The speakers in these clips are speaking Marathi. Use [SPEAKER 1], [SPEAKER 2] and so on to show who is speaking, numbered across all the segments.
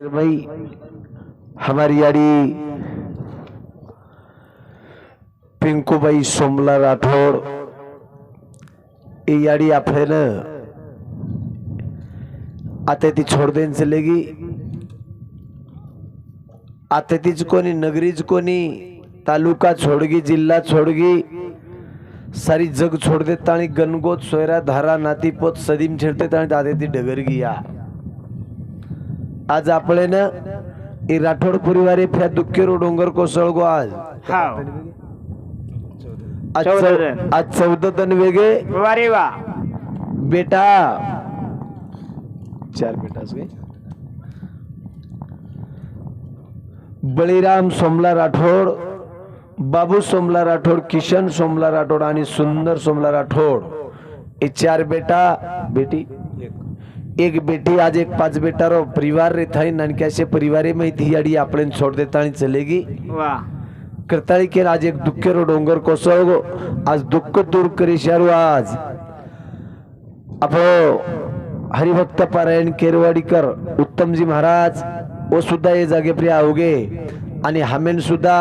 [SPEAKER 1] भाई हमारी यारी पिंकूबाई सोमला राठोड ये याडी आपल्याला आता ती छोड देन चलेगी आता तीच कोणी नगरीच कोणी तालुका छोडगी जिल्हा छोडगी सारी जग छोड देत आणि गणगोत सोयरा धारा नातीपोत सदीम छेडते आणि दादे ती डगरगी या आज आपले ना हे राठोड परिवारे फ्या दुःखेरो डोंगर कोसळगो आज
[SPEAKER 2] हाव.
[SPEAKER 1] आज
[SPEAKER 2] चौदा.
[SPEAKER 1] आज चौदा तन वेगे
[SPEAKER 2] वारे वा.
[SPEAKER 1] बेटा. चार बेटाच काय बळीराम सोमला राठोड बाबू सोमला राठोड किशन सोमला राठोड आणि सुंदर सोमला राठोड. हे चार बेटा. बेटी. एक बेटी आज एक पाच बेटा रो परिवार रे थाई नानक्याशे परिवारे में थी अडी आपले छोड़ देता आणि चलेगी.
[SPEAKER 2] वा.
[SPEAKER 1] करताळी के आज एक दुःखेरो डोंगर कोसळगो. आज दुःख दूर करी शारू आज. आपलो हरिभक्त पारायण केरवाडीकर उत्तमजी महाराज वो सुद्धा ये जागे प्रिय अवगे आणि हमेन सुद्धा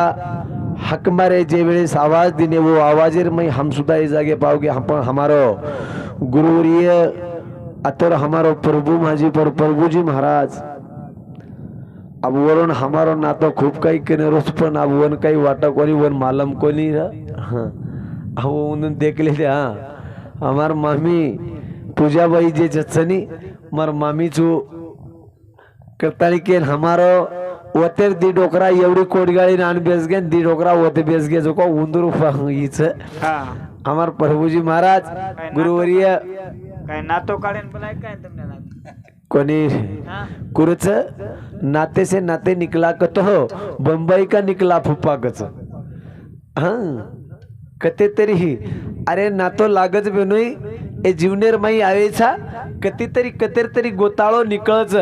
[SPEAKER 1] हक मारे जे वेळेस आवाज दिने वो आवाजेर में हम सुद्धा ये जागे पाओगे हम पण हमारो गुरुवर्य अतर हमारो प्रभु माझी पर प्रभु जी महाराज. अब वरून हमारो नातो खूप काही केने रोज पण अब वन काही वाटा कोणी वन मालम कोणी हाँ. उन देख ले हाँ. हमार मामी पूजाबाई जे जचनी मार मामी चू करतानी के हमारो वतेर दी डोकरा एवढी कोडगाळी नान बेस गे दी डोकरा वते बेस गे जो को उंदूर हीच हमार प्रभुजी महाराज गुरुवर्य
[SPEAKER 2] काय नातो काढेन पण काय तुमने
[SPEAKER 1] कोणी?
[SPEAKER 2] हा?
[SPEAKER 1] कुरच? नाते से नाते निकला कत हो. बंबई का निकला फुप्पा कच हाँ? कते तरी अरे नातो लागच बेनोई ए जीवनेर माई आवेचा. कधीतरी कतेर तरी गोताळो निकळच.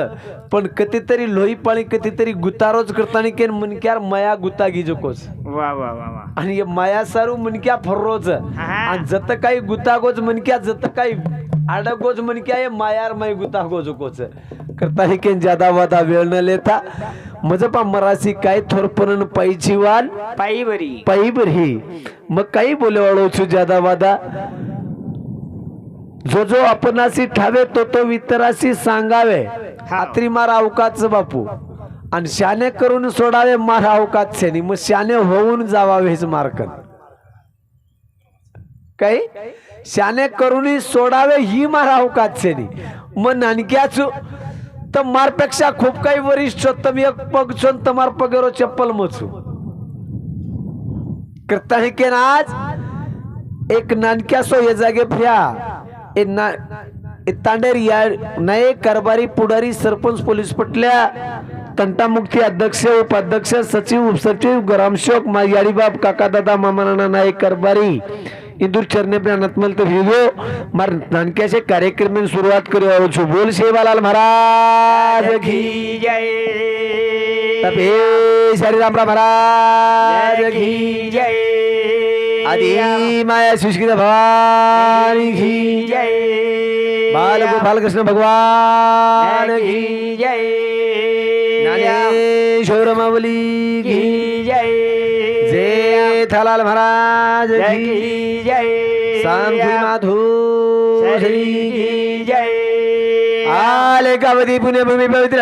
[SPEAKER 1] पण कधीतरी लोही पाळी कधीतरी गुतारोच करताना केन मुनक्यार मया गुता गिजोकोच
[SPEAKER 2] वा वा वा वा.
[SPEAKER 1] आणि हे माया सारू मुनक्या फर्रोच. आणि जत काही गुतागोच मुनक्या काही आडगोच मुनक्या हे मायार माई गुतागोच कोच. करता केन ज्यादा वादा वेळ न लेता मज पा मरासी काय थोरपण पायची वान
[SPEAKER 2] पायी बरी
[SPEAKER 1] पायी बरी मग काही बोले वाळो छु ज्यादा वादा? जो जो आपणासी ठावे तो तो वितराशी सांगावे. खात्री मारा अवकाच बापू. आणि शाने करून सोडावे मारा अवकात सेनी मग शाने होऊन जावावे हेच मार्कन. काही शाने करून सोडावे ही मारा अवकात सेनी मग नानक्याच तर मारपेक्षा खूप काही वरिष्ठ तम एक पग छोन तमार पगेरो चप्पल मचू. करता हे केन आज? एक नानक्या सो ये जागे फ्या ए ना ए तांडेर या नये कारभारी पुढारी सरपंच पोलीस पटल्या. तंटामुक्ती अध्यक्ष उपाध्यक्ष सचिव उपसचिव ग्रामसेवक मा याडीबाब काका दादा मामा नाना नायक कारभारी. इंदूर चरणे पे अनतमल तो भिगो। मार नानक्याचे कार्यक्रम में सुरुवात करू? आहो छु बोल शेवालाल महाराज की
[SPEAKER 2] की। जय।
[SPEAKER 1] तबे श्री राम महाराज की
[SPEAKER 2] की। जय।
[SPEAKER 1] आदि माया सुष्कित भवानी की
[SPEAKER 2] जय।
[SPEAKER 1] बाल गोपाल कृष्ण भगवान की
[SPEAKER 2] की। जय।
[SPEAKER 1] ज्ञानेश्वर माऊली की
[SPEAKER 2] की। जय
[SPEAKER 1] थालाल महाराज
[SPEAKER 2] जय
[SPEAKER 1] सांखी माधु श्री
[SPEAKER 2] जय।
[SPEAKER 1] आले कावती पुण्यभूमी पवित्र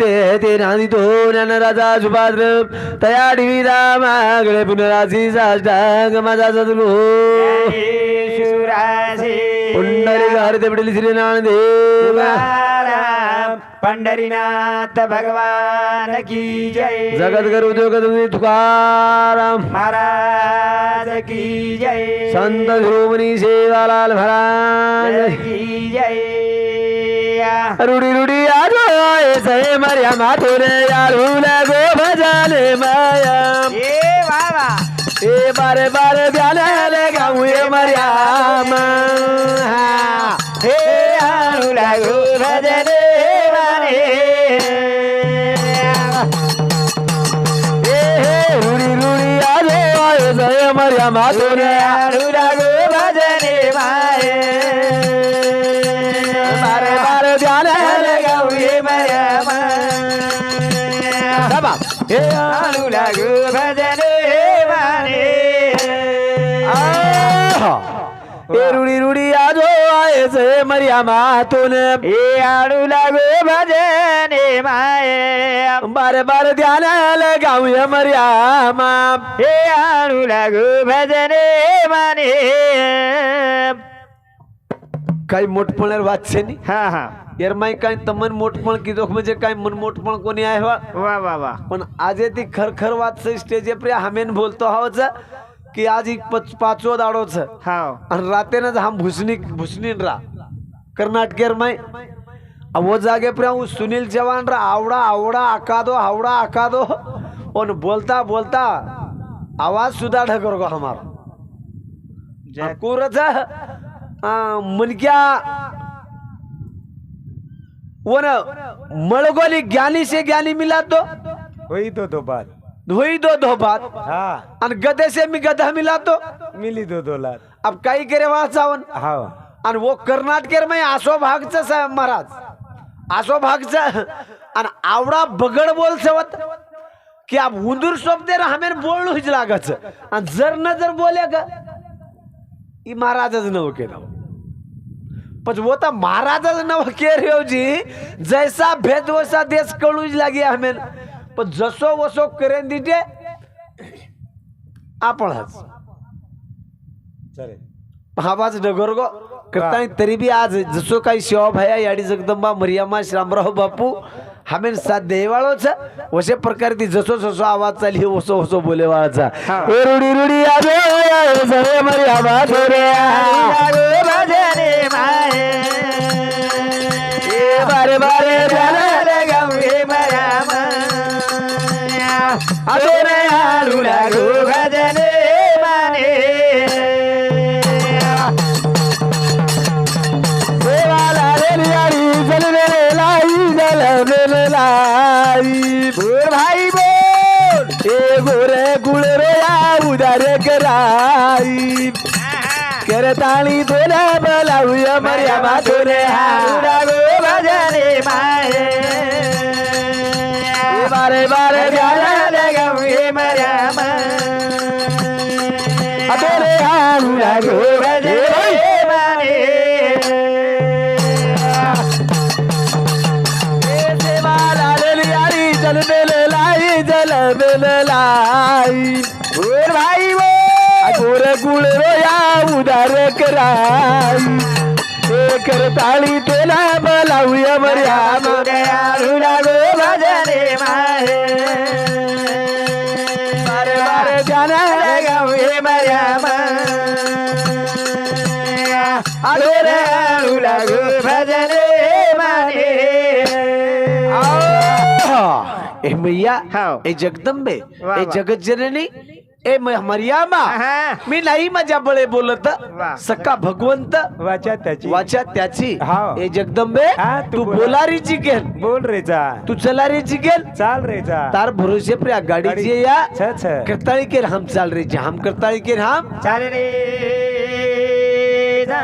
[SPEAKER 1] ते ते नांदी तो ज्ञान राजा सुभाद्र तया डिविदा मागळे पुनरासी साष्टांग माझा सद्गुरु.
[SPEAKER 2] शिवराजे
[SPEAKER 1] पुंडलिक हरिते पटेल श्री
[SPEAKER 2] तुकाराम पंढरीनाथ भगवान की जय.
[SPEAKER 1] जगत गुरु जगत तुकाराम.
[SPEAKER 2] महाराज की जय.
[SPEAKER 1] संत शिरोमणी सेवालाल महाराज.
[SPEAKER 2] की जय.
[SPEAKER 1] रुडी रुडी आजो ऐसे मर्या माथुरे यारू लगो भजाले माया
[SPEAKER 2] ए बाबा
[SPEAKER 1] ए बारे बारे ब्याले गाऊ ये मर्याम
[SPEAKER 2] हे आणू लागू भजने
[SPEAKER 1] ए हे रुडी मर्या माथुरे।
[SPEAKER 2] आणू भजने.
[SPEAKER 1] ए रुडी रुडी आजो जय मर्या मातून
[SPEAKER 2] हे आणू लागू भजने माये.
[SPEAKER 1] बारे बारे ध्यानाला गाऊया मर्या मा
[SPEAKER 2] हे आणू लागू भजने माने.
[SPEAKER 1] काही मोठपणार वाचছে नी
[SPEAKER 2] हा हा.
[SPEAKER 1] यार माई काय तमन मोठपण किदोक म्हणजे काय मन मोठपण कोणी आहे वा
[SPEAKER 2] वा वा वा.
[SPEAKER 1] पण आज ती खरखर वाचचं स्टेज प्रिय हमेन बोलतो हावच की आज एक पच- पाचवं दाडोच.
[SPEAKER 2] हाव.
[SPEAKER 1] आणि रातेनच हा भुसनी भुसनीन रा. कर्नाटकेर माय वो जागे प्रिया सुनील चव्हाण रा. आवडा आवडा आकादो आवडा आकादो. और बोलता बोलता आवाज सुधा ढकर गो हमारा कुरच मनक्या वन मळगोली ज्ञानी से ज्ञानी मिला तो
[SPEAKER 3] वही तो दो बात.
[SPEAKER 1] धोई दो दो बात.
[SPEAKER 3] हाँ.
[SPEAKER 1] आणि गधे से मी गधा मिला तो
[SPEAKER 3] मिली दो दो लात.
[SPEAKER 1] अब काही करे वहां जावन.
[SPEAKER 3] हाँ
[SPEAKER 1] आणि वो कर्नाटकेर में आसो भागच महाराज. आसो भागच. आणि आवडा बगड बोल सवत. की अब उंदूर सोबते हमें बोलणं हिच लागच. आणि जर न जर बोले का ई महाराजच नव केलं. पण वो तर महाराजच नव के रे जी जैसा भेद वैसा देश कळू लागे हमें पण जसो वसो करेन दिटे आपणच.
[SPEAKER 3] चले.
[SPEAKER 1] आवाज डगर गो. करता तरी बी आज जसो काही शिवा भया याडी जगदंबा मरियामा श्रामराव बापू हमें साथ देवाळोच वशे प्रकारे ती जसो जसो आवाज चालली वसो वसो बोले वाळचा रुडी रुडी आजो सरे
[SPEAKER 2] भजने माये
[SPEAKER 1] ए बारे बारे
[SPEAKER 2] लागू
[SPEAKER 1] उदारे कराई करताळी तुला बोलावूया मर्यामा तुले
[SPEAKER 2] आणू लागू भजने माये.
[SPEAKER 1] बारे बारे उदार कराई ए करताळी तुला बोलावूया मर्यादा
[SPEAKER 2] आणू लागू भजने माये
[SPEAKER 1] बारे बारे ध्यान
[SPEAKER 2] गौरी मराम अजून आणू लागू भजने माने
[SPEAKER 1] ए मैया
[SPEAKER 2] हाव.
[SPEAKER 1] ए जगदंबे
[SPEAKER 2] वा,
[SPEAKER 1] ए
[SPEAKER 2] वा.
[SPEAKER 1] जगत जननी ए म- मर्यामा. मी नाही माझ्या बळे बोलत
[SPEAKER 2] वा.
[SPEAKER 1] सक्का भगवंत
[SPEAKER 3] वाचा त्याची
[SPEAKER 1] वाचा त्याची. ए जगदंबे
[SPEAKER 3] तू
[SPEAKER 1] तू
[SPEAKER 3] बोला.
[SPEAKER 1] बोलारीची गेल
[SPEAKER 3] बोल रे जा
[SPEAKER 1] तू चलारीची गेल
[SPEAKER 3] चाल रे जा
[SPEAKER 1] तार भरोसे प्रिया गाडी जे या. करताळी केर हम चाल रे जे हम करताळी केर हम
[SPEAKER 2] चाल रे जा.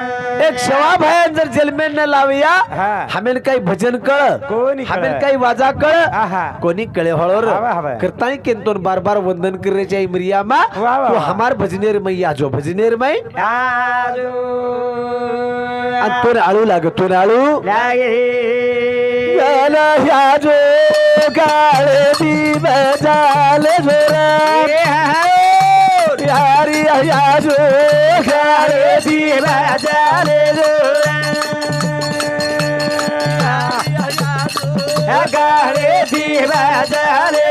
[SPEAKER 1] एक शवा भयान जर जलमेन न लावूया
[SPEAKER 3] हा.
[SPEAKER 1] हमेन काही भजन कळ
[SPEAKER 3] कोणी.
[SPEAKER 1] हमेन काही वाजा कळ. कोणी कळे हळोर. करताय केंतोन बार बार वंदन करायचे मरियामा तो. हमार भजनेर मैया जो भजनेर मै
[SPEAKER 2] आजू
[SPEAKER 1] आणि तो आळू लाग तो आळू जो काळे दी बजाले जोरा यारी ह्या जो काळे दी बजाले
[SPEAKER 2] गाळे दिवा झाले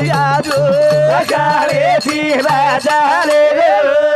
[SPEAKER 1] ह्या जो काळे दी
[SPEAKER 2] दिवा झाले
[SPEAKER 1] गाला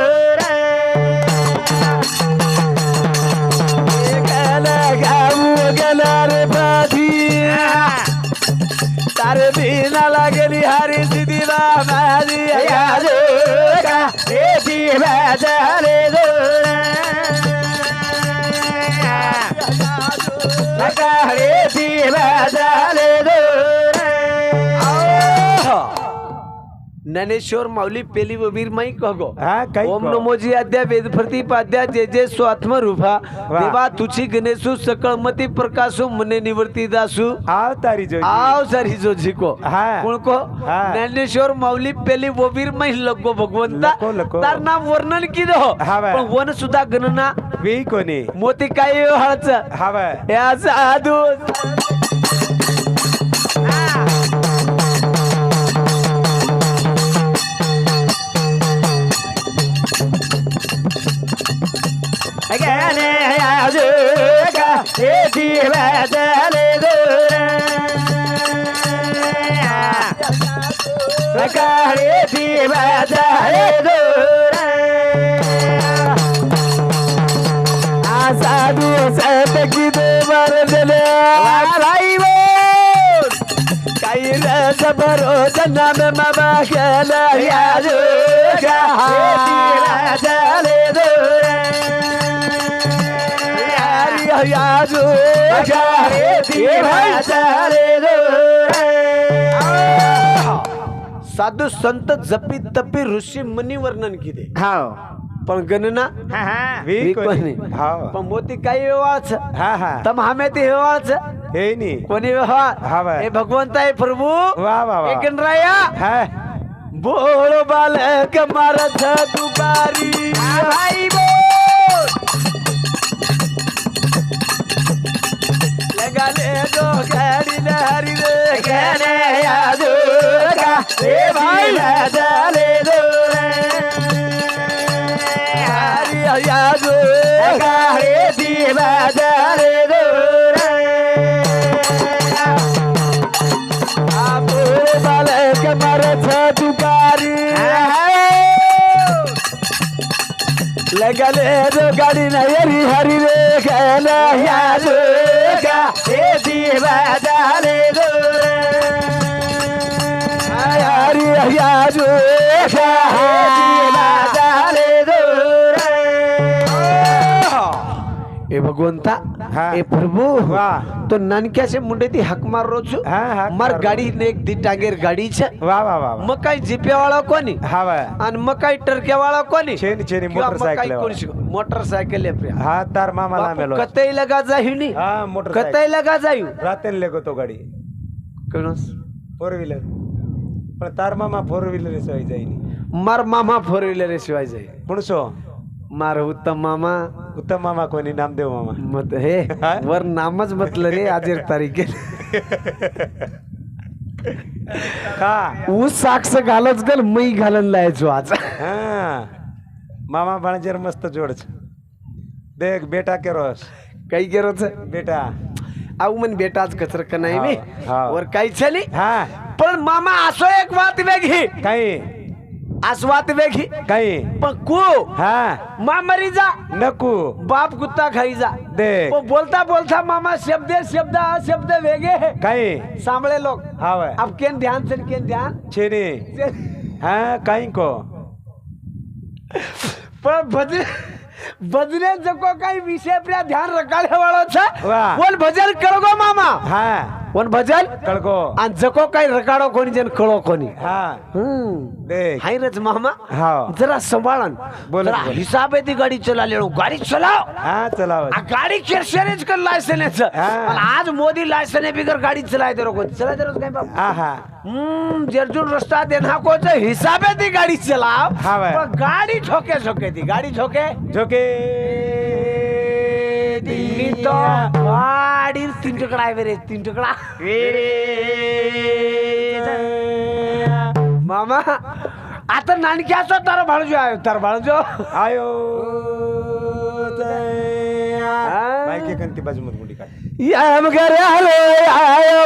[SPEAKER 1] अरे बीना लागली हरी सिद्धी माझी
[SPEAKER 2] याजो का रे जीवा झाले लगा रे जीवा झाले
[SPEAKER 1] ज्ञानेश्वर माऊली पेली वबीर माई कहो
[SPEAKER 3] हा काही
[SPEAKER 1] ओम
[SPEAKER 3] को.
[SPEAKER 1] नमोजी आद्या वेद प्रतिपाद्या जे जे स्वात्म रूपा देवा तुझी गणेशू सकळमती प्रकाशू मने निवर्ती दासू.
[SPEAKER 3] आव तारी जो
[SPEAKER 1] आओ सर हिजो झिको
[SPEAKER 3] हा.
[SPEAKER 1] कोण को?
[SPEAKER 3] हा.
[SPEAKER 1] ज्ञानेश्वर माऊली पेली वबीर माई लगो भगवंता.
[SPEAKER 3] लको, लको.
[SPEAKER 1] तार नाम वर्णन किदो?
[SPEAKER 3] हा बाय.
[SPEAKER 1] पण वन सुद्धा गणना
[SPEAKER 3] वी कोणी?
[SPEAKER 1] मोती काय हळच?
[SPEAKER 3] हा बाय
[SPEAKER 1] या साधू
[SPEAKER 2] गाने याजो का रे जीवा झाले लगा रे जीवा झाले
[SPEAKER 1] साधू सात की देवर दिले
[SPEAKER 2] भाई बोल
[SPEAKER 1] काही रस भरोस नाम मामा केला
[SPEAKER 2] याजो का रे
[SPEAKER 1] साधू संत जपी तपी ऋषी मुनी वर्णन किदे
[SPEAKER 3] हाव.
[SPEAKER 1] पण गणना
[SPEAKER 3] वी कोणी?
[SPEAKER 1] पण मोती काही व्यवहारच.
[SPEAKER 3] हा हा.
[SPEAKER 1] तम हमें ते व्यवहारच.
[SPEAKER 3] हे नी
[SPEAKER 1] कोणी व्यवहार?
[SPEAKER 3] हा.
[SPEAKER 1] हे भगवंत आहे प्रभू.
[SPEAKER 3] वा वा वा.
[SPEAKER 1] हे गणराया
[SPEAKER 3] हा.
[SPEAKER 1] बोल बालक मारथ दुपारी.
[SPEAKER 2] भाई बोल.
[SPEAKER 1] लगाले दो गाडी लहरी रे
[SPEAKER 2] गाने याजो का रे जीवा झाले
[SPEAKER 1] हरी याजो
[SPEAKER 2] लगा रे जीवा झाले
[SPEAKER 1] बोल बालक मारथ दुपारी लगाले दो गाडी लहरी हरी रे गाला
[SPEAKER 2] याजो का रे जीवा झाले
[SPEAKER 1] हरी भगवंता
[SPEAKER 3] हा.
[SPEAKER 1] प्रभू
[SPEAKER 3] वा.
[SPEAKER 1] तो नानक्याचे मुंडे ती हक मार रोज.
[SPEAKER 3] हा,
[SPEAKER 1] मार. गाडी ने एक दी टांगेर गाडी छे
[SPEAKER 3] वा वा वा वा.
[SPEAKER 1] मग काही जिप्यावाळा कोणी?
[SPEAKER 3] हा बाय
[SPEAKER 1] आणि मग काही टरक्यावाळा कोणी? कोणी मोटरसायकल.
[SPEAKER 3] हा तार मामा लांबेलो
[SPEAKER 1] कतई लगा जाऊ नी
[SPEAKER 3] हा मोटरसायकल.
[SPEAKER 1] कतई लगा जाऊ
[SPEAKER 3] रातेन लेगो तो गाडी.
[SPEAKER 1] कळस
[SPEAKER 3] फोर व्हीलर पण तार मामा फोर व्हीलर सोय जाईनी.
[SPEAKER 1] मार मामा फोर व्हीलर शिवाय जाई
[SPEAKER 3] पुणसो
[SPEAKER 1] मार उत्तम मामा.
[SPEAKER 3] उत्तम मामा कोणी? नामदेव मामा.
[SPEAKER 1] मत हे? वर नामच म्हटलं रे आजर तारीख
[SPEAKER 3] का?
[SPEAKER 1] ऊस साक्ष घालच गल मै घालन लायचो आज.
[SPEAKER 3] हा. मामा भाणजेर मस्त जोडच. देख बेटा के रोस
[SPEAKER 1] काही केरोच
[SPEAKER 3] बेटा.
[SPEAKER 1] आऊ म्हण बेटा आज कचर का नाही मी.
[SPEAKER 3] हा.
[SPEAKER 1] वर काही छली
[SPEAKER 3] हा.
[SPEAKER 1] पण मामा असो एक वात वेगळी
[SPEAKER 3] काही.
[SPEAKER 1] आस वात वेगळी
[SPEAKER 3] काही.
[SPEAKER 1] पण कू
[SPEAKER 3] हा
[SPEAKER 1] मामरी जा.
[SPEAKER 3] नको.
[SPEAKER 1] बाप कुत्ता खाई जा.
[SPEAKER 3] देख.
[SPEAKER 1] पण बोलता बोलता मामा शब्द शब्द शब्द वेगळे.
[SPEAKER 3] काही.
[SPEAKER 1] सांभळे लोक.
[SPEAKER 3] हा वय
[SPEAKER 1] अब केन ध्यान से केन ध्यान.
[SPEAKER 3] छेनी. हा काही को.
[SPEAKER 1] પણ ભજન ભજને જકો કઈ વિષય પર ધ્યાન રખાડે વાળો છે બોલ ભજન કરો મામા.
[SPEAKER 3] हा
[SPEAKER 1] कोण भजन?
[SPEAKER 3] कळको.
[SPEAKER 1] आणि जको काय रकाडो
[SPEAKER 3] कोणी
[SPEAKER 1] जन
[SPEAKER 3] कळो
[SPEAKER 1] कोणी. हायरच मामा?
[SPEAKER 3] हो.
[SPEAKER 1] जरा
[SPEAKER 3] सांभाळन
[SPEAKER 1] बोला हिसाब आहे ती गाडी चलाले
[SPEAKER 3] गाडी चलाव.
[SPEAKER 1] चलाव. गाडी शेरेज कर लायसन आज मोदी लायसन बिगर गाडी चलाय तर
[SPEAKER 3] कोण चला
[SPEAKER 1] दे काय बाबा रस्ता दे ना कोच हिसाब आहे
[SPEAKER 3] ती गाडी
[SPEAKER 1] चलाओ गाडी ठोके झोके ती. गाडी
[SPEAKER 3] झोके
[SPEAKER 1] झोके दिया वाडीर तीन तुकडा आहे बरे तीन तुकडा. मामा आता नाणक्याचा तर भाळजो आयो तर भाळजो
[SPEAKER 3] आयो. बायके कंती बाजू मुंडी काय
[SPEAKER 1] यम घरे आलो आयो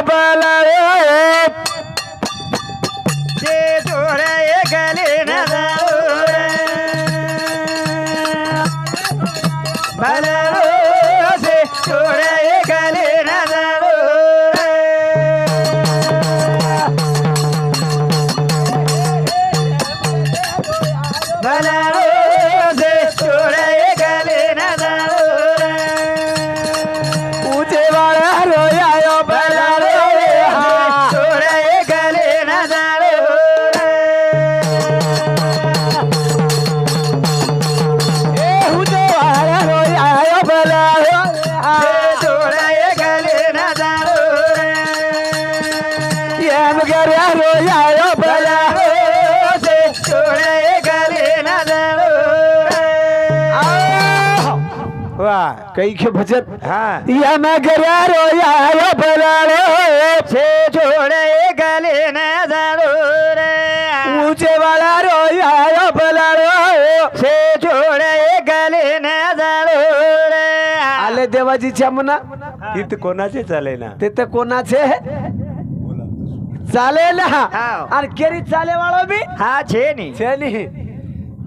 [SPEAKER 1] कैखे भजत
[SPEAKER 3] हाँ।
[SPEAKER 1] यम गयारो यार बलारो
[SPEAKER 2] छे छोड़े गले न जारो रे।
[SPEAKER 1] ऊंचे वाला रो यार
[SPEAKER 2] बलारो छे छोड़े गले न जारो
[SPEAKER 1] रे। आले देवाजीच्या मना
[SPEAKER 3] इथं कोणाचे चाले ना? ते तर
[SPEAKER 1] कोणाचे?
[SPEAKER 3] चाले
[SPEAKER 1] ना। आणि केरी
[SPEAKER 3] चाले
[SPEAKER 1] वाळो बी। हा छे नी। छे
[SPEAKER 3] नी।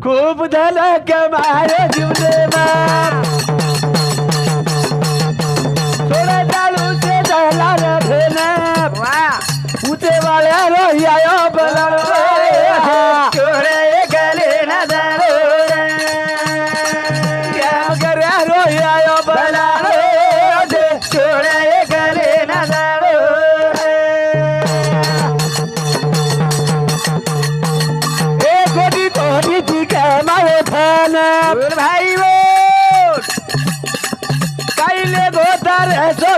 [SPEAKER 1] खूप धलक मारे
[SPEAKER 3] जीवने
[SPEAKER 1] मार। थोड़ा चालू
[SPEAKER 3] से दहला रखना उते वाले रोहिया बला चोरे गले नजर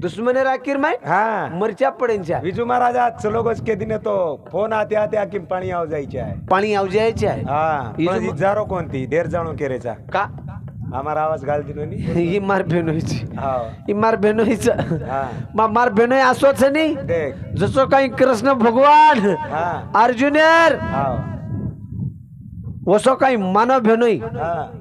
[SPEAKER 3] दुश्मन राखीर माय? हा. मरच्या पडेंच्या.
[SPEAKER 1] विजू महाराजात सलोगस के
[SPEAKER 3] दिन
[SPEAKER 1] तो
[SPEAKER 3] फोन आत्या त्या किम पाणी आव जाई
[SPEAKER 1] आहे.
[SPEAKER 3] पाणी आव आहे. चाय विजू
[SPEAKER 1] पण इजारो कोणती? देर
[SPEAKER 3] जाणो
[SPEAKER 1] केरेचा का? आम्हाला आवाज
[SPEAKER 3] घालती
[SPEAKER 1] नी. ही मार भेनोईची हा. ही
[SPEAKER 3] मार
[SPEAKER 1] भेनोईच हा. मा मार
[SPEAKER 3] भेनोई
[SPEAKER 1] असोच
[SPEAKER 3] नाही
[SPEAKER 1] देख. जसो काही कृष्ण
[SPEAKER 3] भगवान
[SPEAKER 1] हा. अर्जुनेर हा. वसो काही मानव भेनोई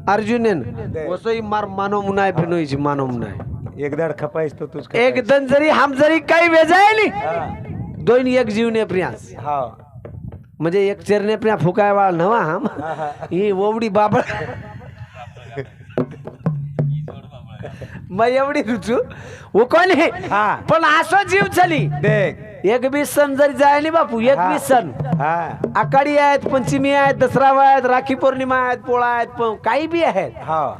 [SPEAKER 1] अर्जुनेन वसोई मार
[SPEAKER 3] मानव मुनाय भेनोई भेनोईची मानव मुनाय.
[SPEAKER 1] एकदा
[SPEAKER 3] खपायच
[SPEAKER 1] तो तुझ एक जरी हम जरी काही
[SPEAKER 3] वेजायली
[SPEAKER 1] दोन एक जीवने प्रियास.
[SPEAKER 3] हा.
[SPEAKER 1] म्हणजे एक चेरने प्रिया फुकाय वाळ नवा हम. ही ओवडी बाबळ. मग एवढी रुचू. उकोन
[SPEAKER 3] हे.
[SPEAKER 1] पण असं जीव चली. एक बी सण जरी जायली बापू एक बीस सण. आकाडी आहेत पंचमी आहेत दसरावा आहेत राखी पौर्णिमा आहेत पोळा आहेत काही बी आहेत.
[SPEAKER 3] हा.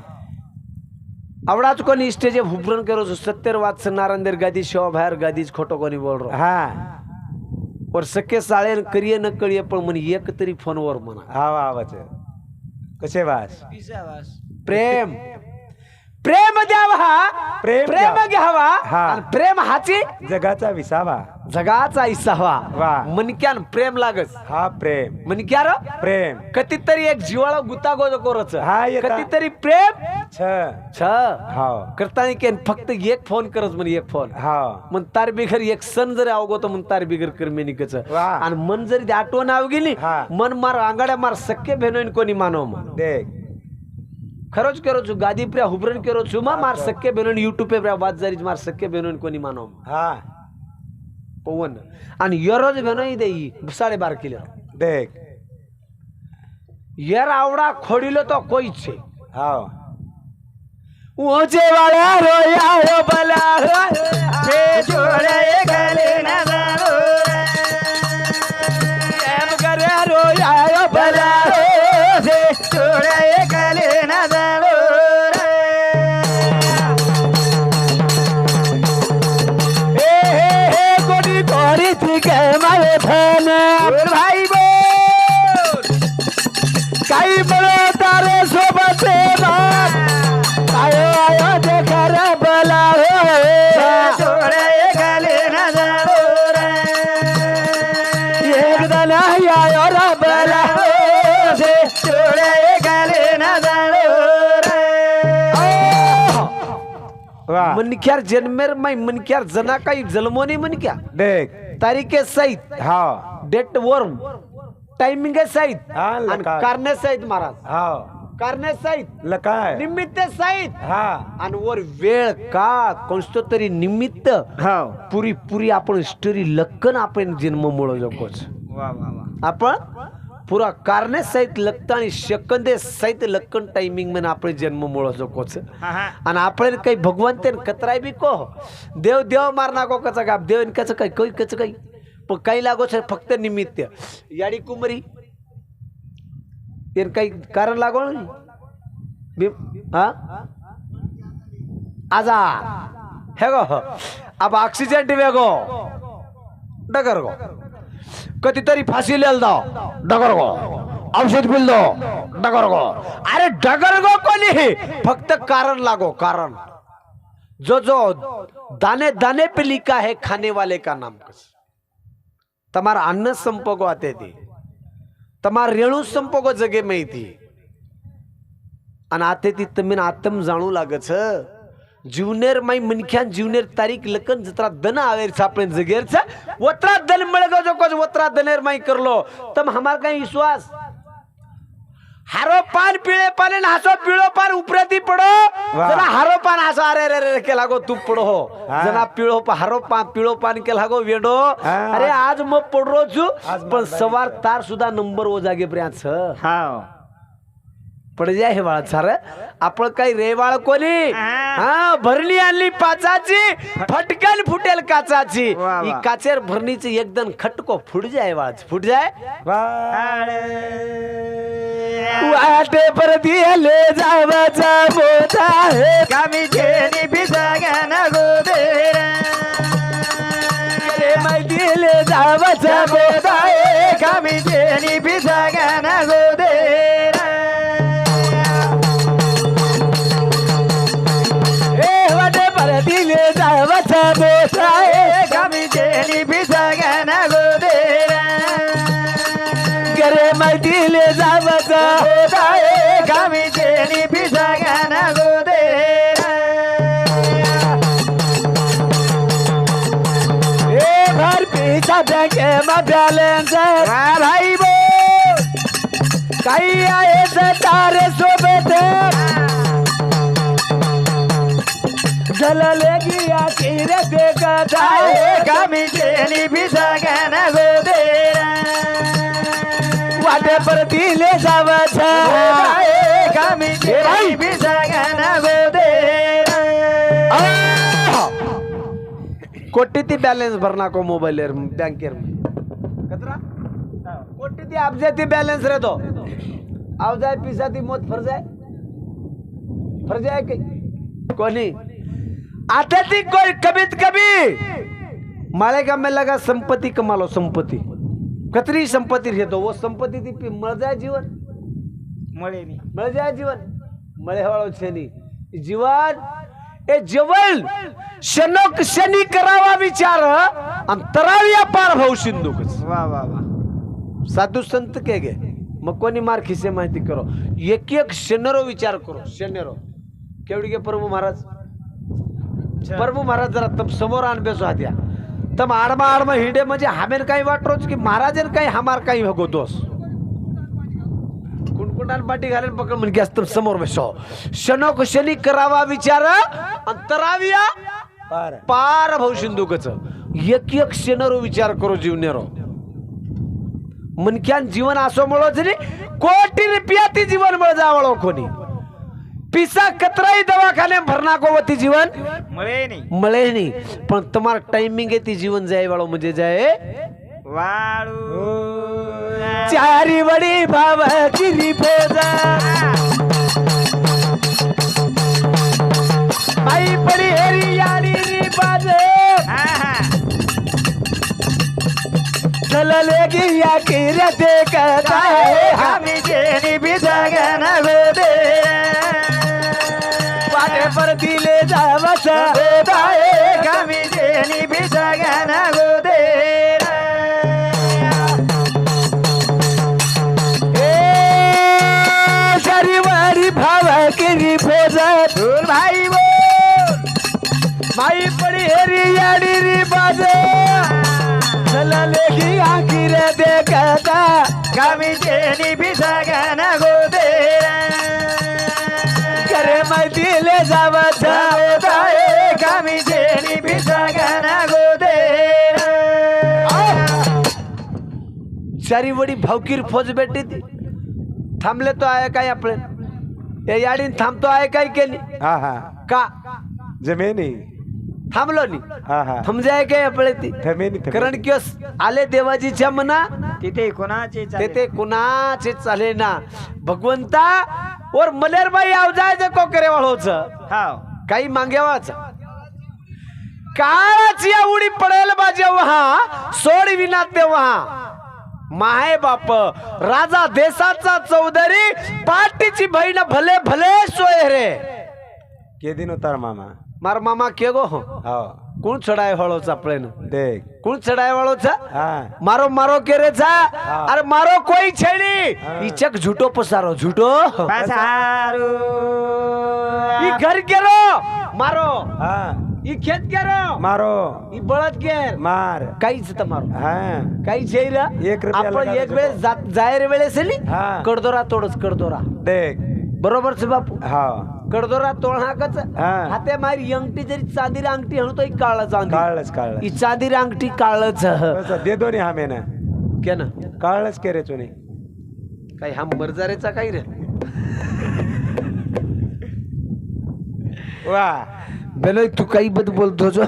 [SPEAKER 1] आवडाच कोणी स्टेज हुबरण केलो सत्तर वाच नारंदेर गादी शेवा बाहेर गादीच खोटो कोणी
[SPEAKER 3] बोल
[SPEAKER 1] वर सके साळे करिये न कळिये पण म्हण एक तरी फोनवर म्हणा.
[SPEAKER 3] हा वाच कसे वास?
[SPEAKER 1] प्रेम, प्रेम। प्रेम द्यावा.
[SPEAKER 3] प्रेम
[SPEAKER 1] प्रेम
[SPEAKER 3] द्यावा.
[SPEAKER 1] घ्यावा.
[SPEAKER 3] हा.
[SPEAKER 1] आणि प्रेम हाची
[SPEAKER 3] जगाचा विसावा.
[SPEAKER 1] जगाचा इसावा.
[SPEAKER 3] वा.
[SPEAKER 1] मनक्यान प्रेम लागस.
[SPEAKER 3] हा प्रेम.
[SPEAKER 1] मनक्या र
[SPEAKER 3] प्रेम.
[SPEAKER 1] कधीतरी एक जीवाला गुतागोज कोरच.
[SPEAKER 3] हा, येता.
[SPEAKER 1] कधीतरी प्रेम?
[SPEAKER 3] छ.
[SPEAKER 1] छ.
[SPEAKER 3] हा.
[SPEAKER 1] करताना केन फक्त एक फोन करच म्हणे एक फोन.
[SPEAKER 3] हा.
[SPEAKER 1] मन तार बिगर एक सण जरी अवगो मन तार बिगर कर मेनिकच
[SPEAKER 3] वा.
[SPEAKER 1] आणि मन जरी आठवण आव गेली
[SPEAKER 3] हा.
[SPEAKER 1] मन मार आंगाड्या मार सख्य भेनोईन कोणी मानव मग
[SPEAKER 3] देख.
[SPEAKER 1] खरोच करो छु गादी प्रिया हुबरन करो छु मा मार सख्य बेनोन युट्यूब पे प्रिया बात जरी मार सख्य बेनोन कोणी मानो
[SPEAKER 3] हा
[SPEAKER 1] पवन आणि यरोज बेनोई देई साडे बार किलो
[SPEAKER 3] देख
[SPEAKER 1] यर आवडा खोडीलो तो कोई छे
[SPEAKER 3] हा
[SPEAKER 1] ओचे वाळा रोया हो बला
[SPEAKER 2] જે જોડે ગલે ના જાણો
[SPEAKER 1] एम करे रोया हो बला
[SPEAKER 2] જે જોડે ગલે
[SPEAKER 1] मनख्यार जन्मेर माई मनख्यार जना काही जन्मोने मनख्या
[SPEAKER 3] देख।
[SPEAKER 1] तारीखे सहित
[SPEAKER 3] हा।
[SPEAKER 1] डेट वर्म टायमिंग सहित
[SPEAKER 3] हा,
[SPEAKER 1] कारणे सहित महाराज।
[SPEAKER 3] हा।
[SPEAKER 1] कारणे सहित
[SPEAKER 3] लका
[SPEAKER 1] निमित्त सहित
[SPEAKER 3] हा।
[SPEAKER 1] आणि वर वेळ का कोणतं तरी निमित्त
[SPEAKER 3] हा।
[SPEAKER 1] पुरी पुरी आपण स्टोरी लक्कन आपण जन्म
[SPEAKER 2] मिळवलोच वा.
[SPEAKER 1] आपण पुरा कारणे सहित लगता आणि सेकंदे सहित लक्कन टायमिंग में આપણે જન્મ મળો છો કોચ
[SPEAKER 2] હા હા
[SPEAKER 1] અને આપણે કઈ ભગવાન તે કતરાય બી કહો દેવ દેવ માર નાખો કચ કા દેવ ને કચ કઈ કોઈ કચ કઈ પણ કઈ લાગો છે ફક્ત નિમિત્ત યાડી કુમરી એને કઈ કારણ લાગો નહીં બી- હા आजा हेगो अब ऑक्सिजन वेगो डगर गो कधीतरी फाशी लेल दो डगर गो औषध बिल दो डगर गो अरे डगर गो कोणी फक्त कारण लागो कारण जो जो दाने दाने पे लिखा है खाने वाले का नाम તમારા અન્ન સંપોગો આતે થી તમારા રેણુ સંપોગો જગે માહિતી અને આતેથી તમે આતમ જાણું લાગે છે જીવનેર માઈ મનખ્યાન જીવનેર તારીખ લકન જતરા દન આવે છે આપણે જગેર છે ઓતરા દન મળે ગયો જો કોજ ઓતરા દનેર માઈ કરલો તમ હમાર કઈ વિશ્વાસ હારો પાન પીળે પાન ને હાસો પીળો પાન ઉપરેથી પડો
[SPEAKER 3] વાહ.
[SPEAKER 1] જરા હારો પાન હાસો અરે રે રે કે લાગો તું પડો હો
[SPEAKER 3] હા.
[SPEAKER 1] જરા પીળો પા- હારો પાન પીળો પાન કે લાગો વેડો
[SPEAKER 3] હા.
[SPEAKER 1] અરે આજ મ પડરો છું
[SPEAKER 3] આજ
[SPEAKER 1] પણ
[SPEAKER 3] માર
[SPEAKER 1] સવાર તાર સુધા નંબર ઓ જાગે પ્ર્યા છે
[SPEAKER 2] હા
[SPEAKER 1] पडजा हे बाळा सार. आपण काही रेवाळ कोणी?
[SPEAKER 2] हा.
[SPEAKER 1] भरणी आणली पाचाची फटकन फुटेल काचाची. ही काचेर भरणीची एकदम खटको फुट जाय बाळाच फुट जाय. वाटे परत येले जावाचा बोधा हे
[SPEAKER 2] कामी जेणी बिजागाना गाना
[SPEAKER 1] गोदे माहितीले जावाचा मोठा
[SPEAKER 2] हे
[SPEAKER 1] कामी जेनी बिजागाना गोदेर मा बॅलन्स
[SPEAKER 2] राई
[SPEAKER 1] काही आहे तारे सोबत जलले गिया किर ते कथा
[SPEAKER 2] कमी भिजा गण गोदे
[SPEAKER 1] वाटे परतीले जावच
[SPEAKER 2] कमी जेली भिजा गण गोदे
[SPEAKER 1] कोटी ती बॅलन्स भरना को मोबाईल बँकेर बॅलन्स राहतो. आवजाय पिसा ती मोत फर जाय फर जाय की? कोणी? आता ती कोण? कमीत कमी. मला का मेला का संपत्ती कमालो संपत्ती. कतरी संपत्ती घेतो व संपत्ती ती मळ जाय जीवन. मळे मळ जाय जीवन. मळे वाळो शेनी जीवन ए जेवण शनक शनी करावा विचार अंतरावी पार भाऊ सिंधू
[SPEAKER 2] वा वा. साधू
[SPEAKER 1] संत के गे? मग कोणी मार खिसे माहिती करो. एक एक शनरो विचार करो. शनेरो केवढी गे प्रभू महाराज? प्रभू महाराज जरा तम समोर आणबेसो हात्या तम आडमा आडमा हिडे म्हणजे हामेन काही वाटरोच की महाराज काही हमार काही हो दोस कुणकुणाल पाठी घालेल पकड म्हणजे असतं समोर बसो. शनोक शनी करावा विचार अंतराविया पार. भाऊ सिंधुकच एक एक शनरो विचार करो जीवनेरो. मनक्यान जीवन असो मिळो जरी कोटी रुपया ती जीवन मिळ जावळो कोणी पिसा कतराई दवाखाने भरना गोवती जीवन मळे नाही. पण तुम्हाला
[SPEAKER 2] टाइमिंग आहे ती जीवन
[SPEAKER 1] जाय वाळो म्हणजे जाय.
[SPEAKER 2] वाळू. चारी वडी भाव किरी
[SPEAKER 1] फेजा आई पडी हेरी यारी बाजे
[SPEAKER 2] चललेगिया किरते कथाय
[SPEAKER 1] आम्ही जेनी बी जगन वेदे वाटे परतीले जावस वेदाय आम्ही जेनी बी
[SPEAKER 2] जगन वेदे शरीवारी भाव
[SPEAKER 1] किरी भाई बोल भाई
[SPEAKER 2] पडी हेरी चारीवडी ಹಾಕಿರ ಬೇಕದ
[SPEAKER 1] ಕವಿತೇನಿ वडी भावकीर फौज भेटली थांबले तो आहे काय आपण याडीन थांबतो आहे काय केली?
[SPEAKER 3] हा हा.
[SPEAKER 1] का?
[SPEAKER 3] जमेनी
[SPEAKER 1] थांबलो नी?
[SPEAKER 3] हा हा.
[SPEAKER 1] समजाय काय आपले ती. कारण की आले देवाजीच्या मना?
[SPEAKER 2] तिथे कोणाचे
[SPEAKER 1] ते ते कुणाचे चाले ना? भगवंता और मलेरबाई आवजाय कोकरे वाळोच
[SPEAKER 2] हाव.
[SPEAKER 1] काही मागेवाच काळाची उडी पडेल बा जेव्हा सोड विना तेव्हा. माहे बाप राजा देशाचा चौधरी पाटीची बहीण भले भले सोय रे.
[SPEAKER 3] के दिन उतार मामा.
[SPEAKER 1] मार मामा के गो
[SPEAKER 3] हो.
[SPEAKER 1] कोण चढाय वाळोचा प्लेन?
[SPEAKER 3] देख
[SPEAKER 1] कोण चढाय वाळोचा?
[SPEAKER 3] हा.
[SPEAKER 1] मारो मारो के रे चा अरे मारो कोई छेड़ी?
[SPEAKER 3] हाँ.
[SPEAKER 1] इचक झूठो पसारो झूठो
[SPEAKER 2] पसारू.
[SPEAKER 1] ई घर के रो मारो.
[SPEAKER 3] हा.
[SPEAKER 1] ई खेत के रो
[SPEAKER 3] मारो.
[SPEAKER 1] ई बळद के
[SPEAKER 3] मार.
[SPEAKER 1] काहीच तर मारो.
[SPEAKER 3] हा.
[SPEAKER 1] काही छैरा
[SPEAKER 3] एक रुपया
[SPEAKER 1] आपण एक वेळेस जात जायर वेळेस नी
[SPEAKER 3] हा.
[SPEAKER 1] कडदोरा तोडच कडदोरा.
[SPEAKER 3] देख
[SPEAKER 1] बरोबर से बापू?
[SPEAKER 3] हा.
[SPEAKER 1] कडदोरा तोडहाकच
[SPEAKER 3] हा.
[SPEAKER 1] हाते मारी अंगठी जरी चांदीर अंगठी हणतो ई काळ चांदी
[SPEAKER 3] काळच काळच.
[SPEAKER 1] ई चांदीर अंगठी काळच.
[SPEAKER 3] दे दोन्ही हा मेना.
[SPEAKER 1] के ना.
[SPEAKER 3] काळच के रे चुनी.
[SPEAKER 1] काही हा मरजारेचा काही रे?
[SPEAKER 3] वा.
[SPEAKER 1] बेलो तू काही बद बोलतो जो.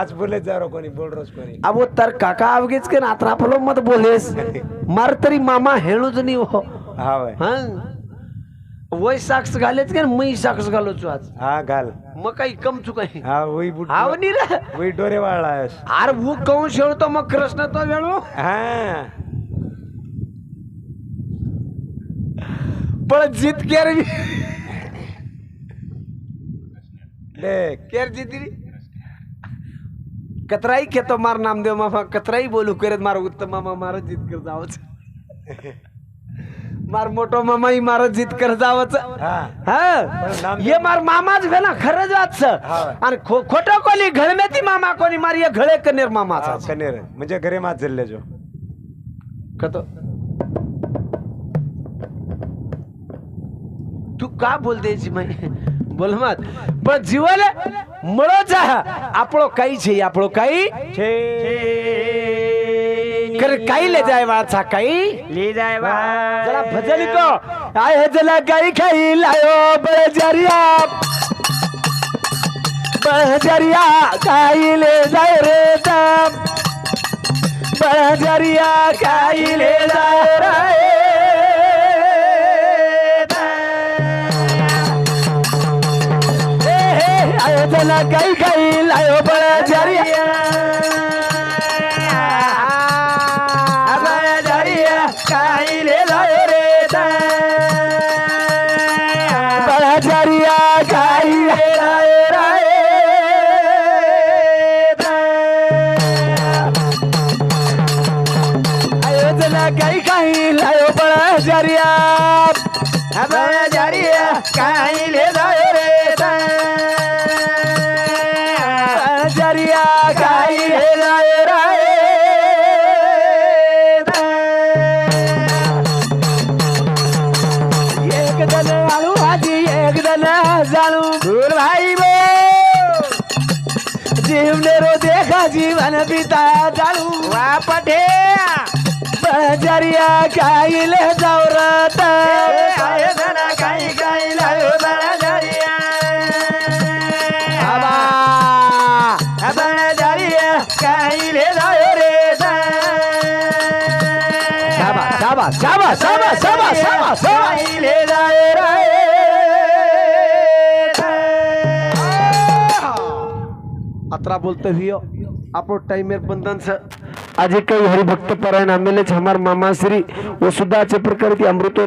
[SPEAKER 3] आज बोले जा रो कोणी बोल रोज कोणी.
[SPEAKER 1] अब तर काका आवगेच के नात्रा फलो मत बोलेस. मार तरी मामा हेणूच नाही हो.
[SPEAKER 3] हा वय
[SPEAKER 1] हा? वय साक्स घालेच के मी साक्स घालो तू आज.
[SPEAKER 3] हा घाल.
[SPEAKER 1] मग काही कम चुक आहे.
[SPEAKER 3] हा वही बुट
[SPEAKER 1] हाव नी रे.
[SPEAKER 3] वही डोरे वाळलास
[SPEAKER 1] अरे वो कहून शेळतो मग कृष्ण तो वेळू.
[SPEAKER 3] हा.
[SPEAKER 1] पण जीत केर
[SPEAKER 3] देख
[SPEAKER 1] केर जीती कतराई खेतो मार नामदेव मामा कतराई बोलू करत मार उत्तम मामा मार जीत कर जावच. मार मोठो मामा ही मार जीत कर जावच
[SPEAKER 3] हा
[SPEAKER 1] हा
[SPEAKER 3] नामदेव-
[SPEAKER 1] ये मार मामाच भे ना खरंच वाच
[SPEAKER 3] हा.
[SPEAKER 1] आणि खो खोटं कोली घळमेती मामा कोणी मार ये घळे कनेर मामाचा
[SPEAKER 3] हा, कनेर म्हणजे घरे मात झल्ले जो
[SPEAKER 1] कतो तू का बोलते ची माई बोल मत पण जीवन મળો આપણો કઈ છે આપણો કઈ कर काही ले जाय वा था ले जाय वा जरा भजन को हे जला काई खाई लायो बड़े जरिया काही ले जाय रे दम. बड़े काही ले जाय रे आयोजना कई लायो
[SPEAKER 2] बड़ा काही
[SPEAKER 1] एक जण आलू भाजी एक
[SPEAKER 2] जण जाणू दूर भाई बो. जीवने
[SPEAKER 1] रो
[SPEAKER 2] देखा जीवन पिता जाणू वापठे.
[SPEAKER 1] बळजरिया काईले जावरत काही काही लायो बळज
[SPEAKER 2] शाबा शाबा शाबा शाबा
[SPEAKER 1] अतरा बोलते हुए आपो टाइम बंधन से आज कई हरिभक्त परायण हमें हमार मामा श्री वो सुधा चे प्रकार की अमृतों